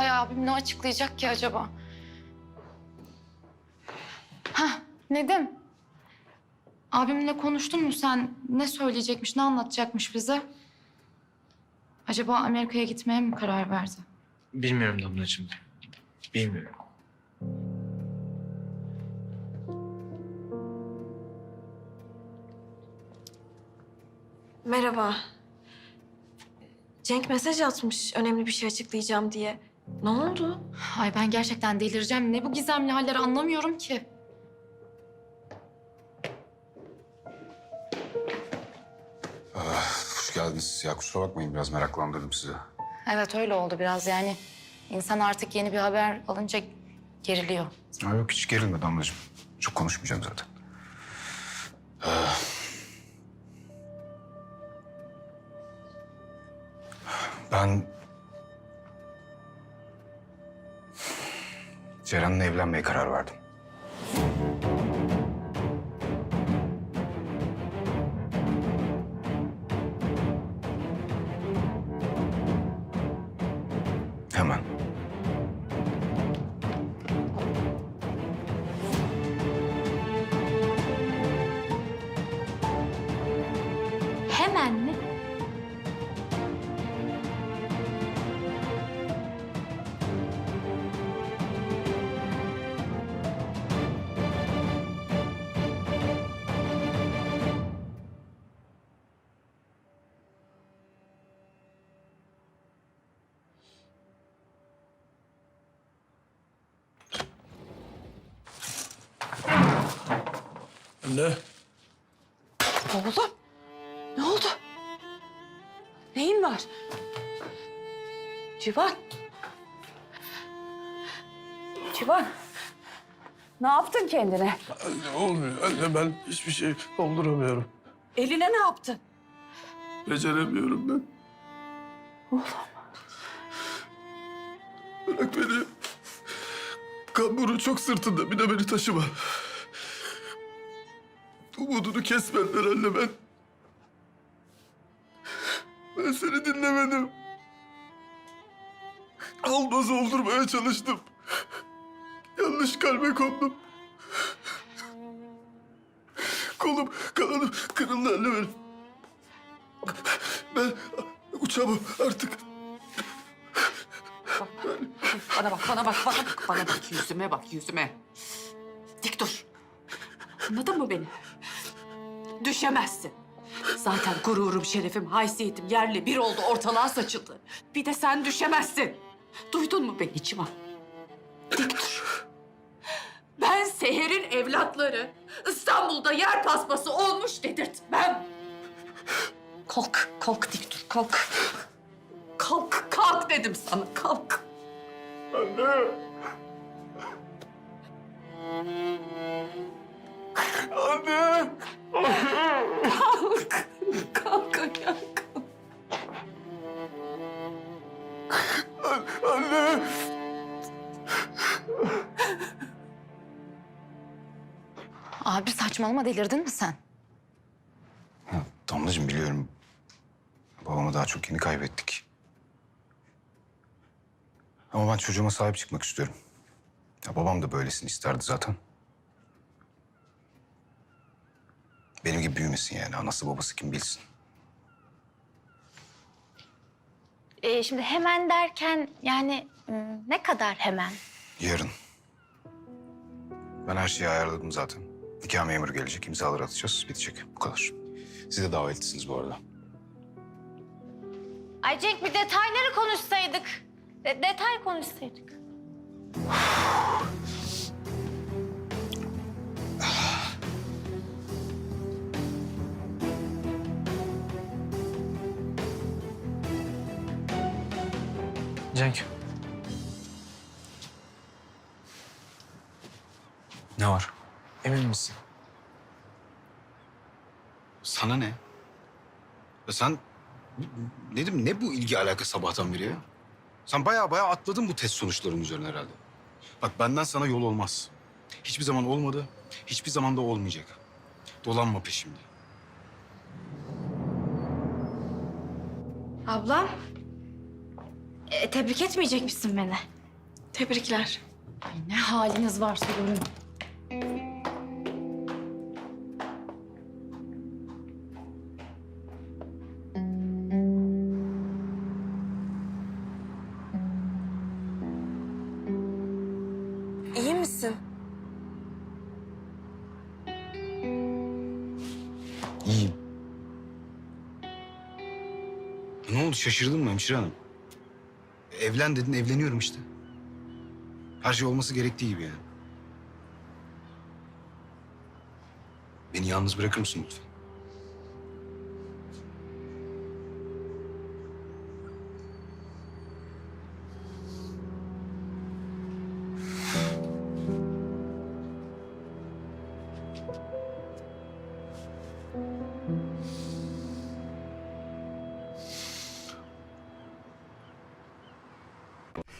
Berkay abim ne açıklayacak ki acaba? Hah Nedim. Abimle konuştun mu sen? Ne söyleyecekmiş, ne anlatacakmış bize? Acaba Amerika'ya gitmeye mi karar verdi? Bilmiyorum Damlacığım. Bilmiyorum. Merhaba. Cenk mesaj atmış önemli bir şey açıklayacağım diye. Ne oldu? Ay ben gerçekten delireceğim. Ne bu gizemli halleri anlamıyorum ki. Hoş geldiniz. Ya kusura bakmayın biraz meraklandırdım sizi. Evet öyle oldu biraz yani. İnsan artık yeni bir haber alınca geriliyor. Ha, yok hiç gerilme Damlacığım. Çok konuşmayacağım zaten. Ee, Ben... Ceren'le evlenmeye karar verdim. Hemen. Hemen mi? Anne. Oğlum, ne oldu? Neyin var? Civan. Civan. Ne yaptın kendine? Anne olmuyor. Anne ben hiçbir şey dolduramıyorum. Eline ne yaptın? Beceremiyorum ben. Oğlum. Bırak beni. Kamburu çok sırtında. Bir de beni taşıma. Umudunu kesmediler anne ben. Ben seni dinlemedim. Almaz oldurmaya çalıştım. Yanlış kalbe kondum. Kolum, kanalım kırıldı anne benim. Ben uçamam artık. Bana bak, bana bak, bana bak, bana bak. Yüzüme bak, yüzüme. Dik dur. Anladın mı beni? Düşemezsin. Zaten gururum, şerefim, haysiyetim yerle bir oldu, ortalığa saçıldı. Bir de sen düşemezsin. Duydun mu beni Civan? Dik dur. Ben Seher'in evlatları İstanbul'da yer paspası olmuş dedirtmem. Kalk, kalk dik dur, kalk. Kalk, kalk dedim sana, kalk. Anne. Anne. Abi saçmalama delirdin mi sen? Ya, Damlacığım biliyorum. Babamı daha çok yeni kaybettik. Ama ben çocuğuma sahip çıkmak istiyorum. Ya, babam da böylesini isterdi zaten. Benim gibi büyümesin yani. Anası babası kim bilsin. Ee, şimdi hemen derken yani ım, ne kadar hemen? Yarın. Ben her şeyi ayarladım zaten. Nikah memuru gelecek, imzaları atacağız. Bitecek. Bu kadar. Siz de davetlisiniz bu arada. Ay Cenk bir detayları konuşsaydık. De- detay konuşsaydık. Cenk. Ne var? Emin misin? Sana ne? Ya sen... Nedim ne bu ilgi alaka sabahtan beri ya? Sen bayağı bayağı atladın bu test sonuçlarının üzerine herhalde. Bak benden sana yol olmaz. Hiçbir zaman olmadı, hiçbir zaman da olmayacak. Dolanma peşimde. Ablam. E, tebrik etmeyecek misin beni? Tebrikler. Ay ne haliniz varsa görün. Misin? İyiyim. Ne oldu şaşırdın mı hemşire hanım? Evlen dedin evleniyorum işte. Her şey olması gerektiği gibi yani. Beni yalnız bırakır mısın lütfen?